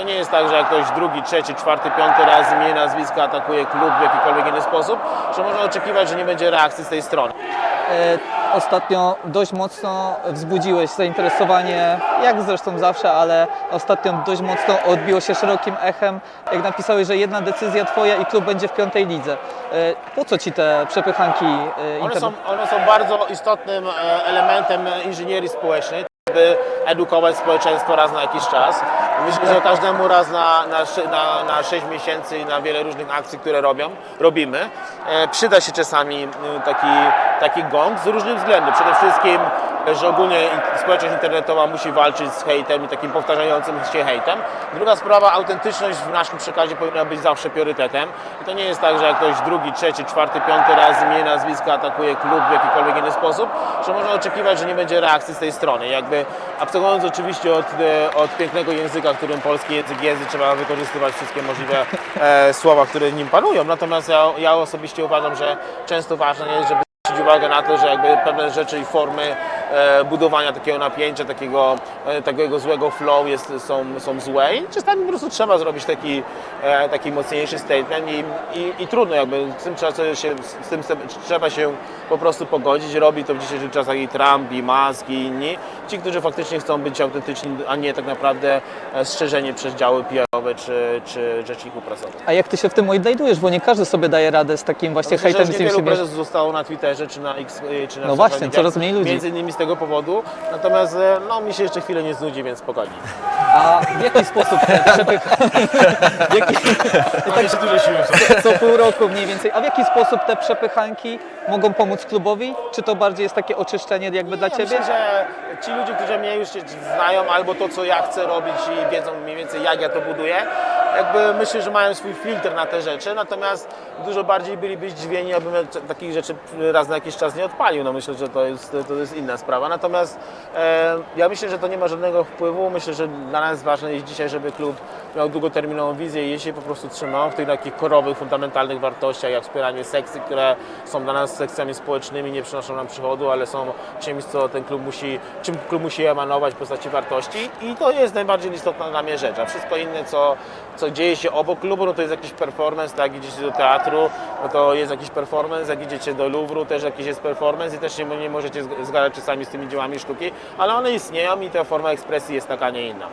to nie jest tak, że jak ktoś drugi, trzeci, czwarty, piąty raz imię, nazwisko atakuje klub w jakikolwiek inny sposób, że można oczekiwać, że nie będzie reakcji z tej strony. E, Ostatnio dość mocno wzbudziłeś zainteresowanie, jak zresztą zawsze, ale ostatnio dość mocno odbiło się szerokim echem, jak napisałeś, że jedna decyzja twoja i klub będzie w piątej lidze. E, Po co ci te przepychanki e, One są, one są bardzo istotnym elementem inżynierii społecznej, by edukować społeczeństwo raz na jakiś czas. Myślę, że każdemu raz na, na, na, na 6 miesięcy i na wiele różnych akcji, które robią, robimy, e, przyda się czasami m, taki, taki gong z różnych względów. Przede wszystkim, że ogólnie społeczność internetowa musi walczyć z hejtem i takim powtarzającym się hejtem. Druga sprawa, autentyczność w naszym przekazie powinna być zawsze priorytetem. I to nie jest tak, że jak ktoś drugi, trzeci, czwarty, piąty raz imię, nazwisko atakuje klub w jakikolwiek inny sposób, że można oczekiwać, że nie będzie reakcji z tej strony. Jakby abstrahując oczywiście od, e, od pięknego języka, którym polski język jest, trzeba wykorzystywać wszystkie możliwe e, słowa, które nim panują. Natomiast ja, ja osobiście uważam, że często ważne jest, żeby zwrócić uwagę na to, że jakby pewne rzeczy i formy budowania takiego napięcia, takiego, e, takiego złego flow jest, są, są złe i czasami po prostu trzeba zrobić taki, e, taki mocniejszy statement i, i, i trudno jakby z tym, trzeba się, z tym trzeba się po prostu pogodzić. Robi to w dzisiejszych czasach i Trump, i Musk, i inni. Ci, którzy faktycznie chcą być autentyczni, a nie tak naprawdę e, strzeżeni przez działy PR-owe czy, czy rzeczników prasowych. A jak ty się w tym odnajdujesz, bo nie każdy sobie daje radę z takim właśnie Myślę, że hejtem, niewielu bierze. prezesów zostało na Twitterze czy na X, y, czy na No właśnie, coraz mniej ludzi. Między innymi z tego powodu. Natomiast e, no, mi się jeszcze chwilę nie znudzi, więc spokojnie. A w jaki sposób te przepychanki... w jaki... Mam jeszcze dużo siły. co pół roku mniej więcej. A w jaki sposób te przepychanki mogą pomóc klubowi? Czy to bardziej jest takie oczyszczenie jakby dla Ja Ciebie? Myślę, że ci ludzie, którzy mnie już się znają, albo to, co ja chcę robić i wiedzą mniej więcej, jak ja to buduję, jakby myślę, że mają swój filtr na te rzeczy, natomiast dużo bardziej byliby zdziwieni, abym takich rzeczy raz na jakiś czas nie odpalił. No myślę, że to jest, to jest inna sprawa. Natomiast e, ja myślę, że to nie ma żadnego wpływu. Myślę, że dla nas ważne jest dzisiaj, żeby klub miał długoterminową wizję i jeśli po prostu trzymał w tych takich korowych, fundamentalnych wartościach, jak wspieranie sekcji, które są dla nas sekcjami społecznymi, nie przynoszą nam przychodu, ale są czymś, co ten klub musi, czym klub musi emanować w postaci wartości i to jest najbardziej istotna dla mnie rzecz, a wszystko inne, co, co dzieje się obok klubu, no to jest jakiś performance, tak, idziecie do teatru, no to jest jakiś performance, jak idziecie do Louvru, też jakiś jest performance i też się nie możecie zg- zgadzać czasami z tymi dziełami sztuki, ale one istnieją i ta forma ekspresji jest taka, a nie inna.